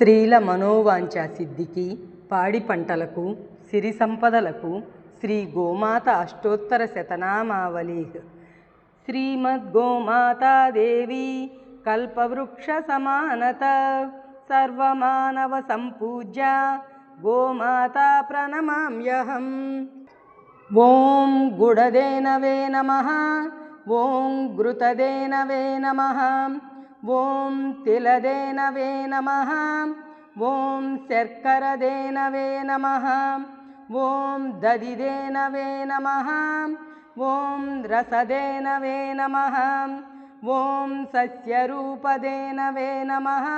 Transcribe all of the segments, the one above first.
స్త్రీల మనోవాంఛ సిద్ధికి పాడి పంటలకు సిరి సంపదలకు శ్రీ గోమాత అష్టోత్తర శతనామావళి. శ్రీమద్గోమాతాదేవి కల్పవృక్ష సమానత. సర్వమానవ సంపూజ్య గోమాత ప్రణమామ్యహం. ఓం గుడదేనవే నమ. ఓం ఘృతదేనవే నమ. ॐ तिलदेनवे नमः ॐ शर्करदेनवे नमः ॐ दधिदेनवे नमः ॐ रसदेनवे नमः ॐ सस्यरूपदेनवे नमः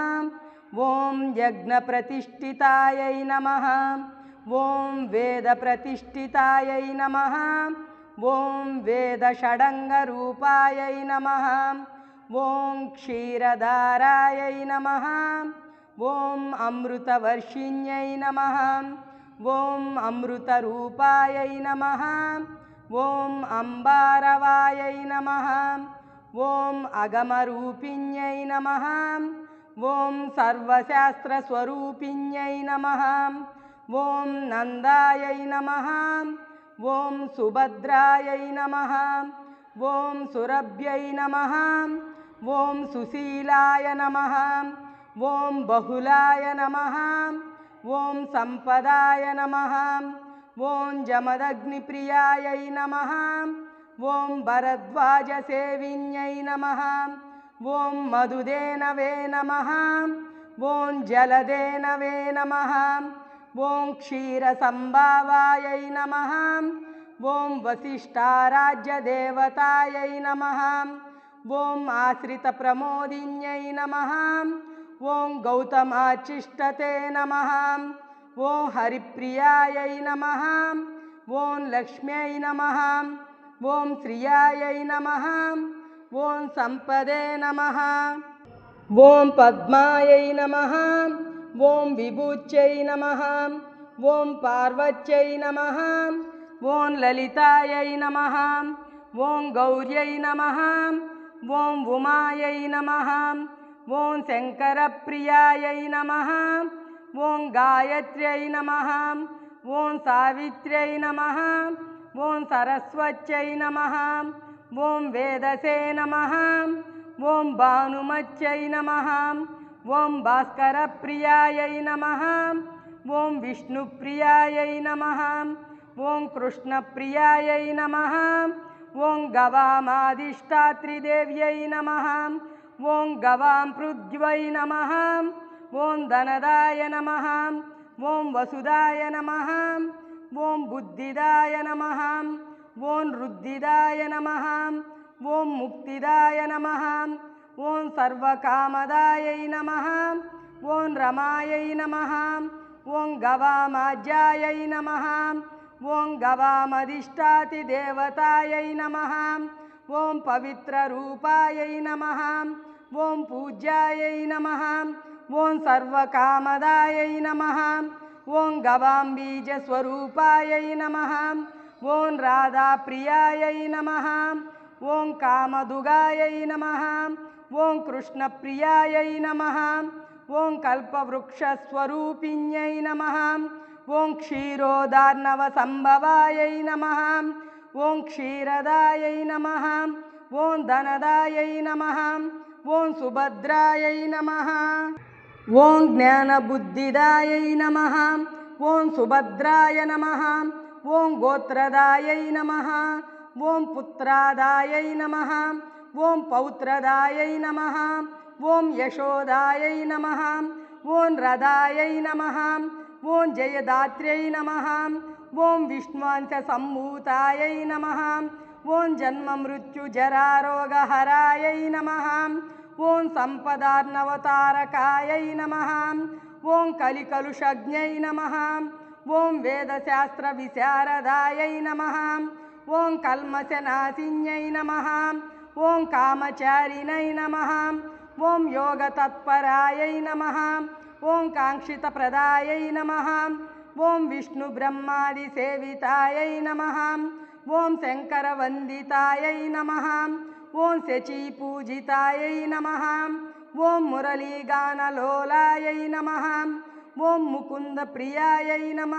ॐ यज्ञप्रतिष्ठितायै नमः ॐ वेदप्रतिष्ठितायै नमः ॐ वेदषडङ्गरूपायै नमः ॐ क्षीरधारायै नमः ॐ अमृतवर्षिण्यै नमः ॐ अमृतरूपायै नमः ॐ अम्बारवायै नमः ॐ अगमरूपिण्यै नमः ॐ सर्वशास्त्रस्वरूपिण्यै नमः ॐ नन्दायै नमः ॐ सुभद्रायै नमः ॐ सुरभ्यै नमः ॐ सुशीलाय नमः ॐ बहुलाय नमः ॐ सम्पदाय नमः ॐ जमदग्निप्रियायै नमः ॐ भरद्वाजसेविन्यै नमः ॐ मधुदेनवे नमः ॐ जलदेनवे नमः ॐ क्षीरसम्भावायै नमः ॐ वसिष्ठाराज्यदेवतायै नमः ॐ आश्रितप्रमोदिन्यै नमः ॐ गौतमाचिष्टते नमः ॐ हरिप्रियायै नमः ॐ लक्ष्म्यै नमः ॐ श्रियायै नमः ॐ सम्पदे नमः ॐ पद्मायै नमः ॐ विभूच्यै नमः ॐ पार्वत्यै नमः ॐ ललितायै नमः ॐ गौर्यै नमः ॐ उमायै नमः। ॐ शङ्करप्रियायै नमः। ॐ गायत्र्यै नमः। ॐ सावित्र्यै नमः। ॐ सरस्वत्यै नमः। ॐ वेदसे नमः। ॐ भानुमत्यै नमः। ॐ भास्करप्रियायै नमः। ॐ विष्णुप्रियायै नमः। ॐ कृष्णप्रियायै नमः। ॐ गवामादिष्टात्रिदेव्यै नमः। ॐ गवां पृथ्वै नमः। ॐ धनदाय नमः। ॐ वसुदाय नमः। ॐ बुद्धिदाय नमः। ॐ रुद्धिदाय नमः। ॐ मुक्तिदाय नमः। ॐ सर्वकामदायै नमः। ॐ रमायै नमः। ॐ गवामाज्यायै नमः। ॐ गवामधिष्ठातिदेवतायै नमः। ॐ पवित्ररूपायै नमः। ॐ पूज्यायै नमः। ॐ सर्वकामदायै नमः। ॐ गवाम्बीजस्वरूपाय नमः। ॐ राधाप्रियायै नमः। ॐ कामदुगायै नमः। ॐ कृष्णप्रियायै नमः। ॐ कल्पवृक्षस्वरूपिण्यै नमः। ॐ क्षीरोदार्णवसम्भवायै नमः ॐ क्षीरदायै नमः ॐ धनदायै नमः ॐ सुभद्रायै नमः ॐ ज्ञानबुद्धिदायै नमः ॐ सुभद्राय नमः ॐ गोत्रदायै नमः ॐ पुत्रादायै नमः ॐ पौत्रदायै नमः ॐ यशोदायै नमः ॐ रदायै नमः ॐ जयदात्र्यै नमः। ॐ विष्णवांसम्भूतायै नमः। ॐ जन्ममृत्युजरारोगहरायै नमः। ॐ सम्पदार्णवतारकायै नमः। ॐ कलिकलुषज्ञै नमः। ॐ वेदशास्त्रविशारदायै नमः। ॐ कल्मशनासिन्यै नमः। ॐ कामचारिणै नमः। ॐ योगतत्परायै नमः। ఓం కాంక్షిత యోగతత్పరాయై నమ. ఓం విష్ణు బ్రహ్మాది ఓం నమ. ఓం శంకర శంకరవందితాయై నమ. ఓం శచీపూజితాయై నమ. ఓం మురళీగానలోలాయై నమ. ఓం ముకుంద ముకుందప్రియాయై నమ.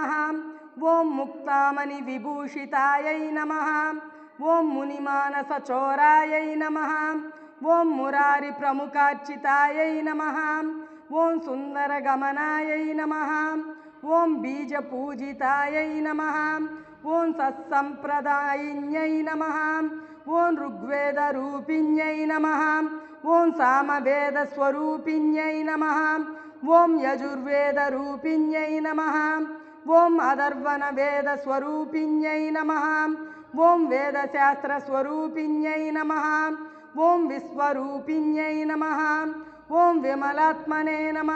ఓం ముక్తామణి విభూషితాయై నమ. ఓం మునిమానసచోరాయై నమ. ఓం మురారి ప్రముఖార్చితాయై నమ. ఓం సుందర గమనాయై నమ. ఓం బీజ పూజితాయై నమ. ఓం సత్సంప్రదాయిన్యై నమ. ఓం ఋగ్వేద రూపిణ్యై నమ. ఓం సామవేద స్వరూపిణ్యై నమ. ఓం యజుర్వేద రూపిణ్యై నమ. ఓం అధర్వణ వేద స్వరూపిణ్యై నమ. ఓం వేదశాస్త్ర స్వరూపిణ్యై నమ. ఓం విశ్వరూపిణ్యై నమ. ఓం విమలాత్మనే నమ.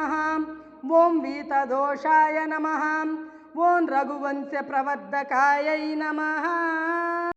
ఓం వీతదోషాయ నమ. ఓం రఘువంశ ప్రవర్ధకాయ నమ.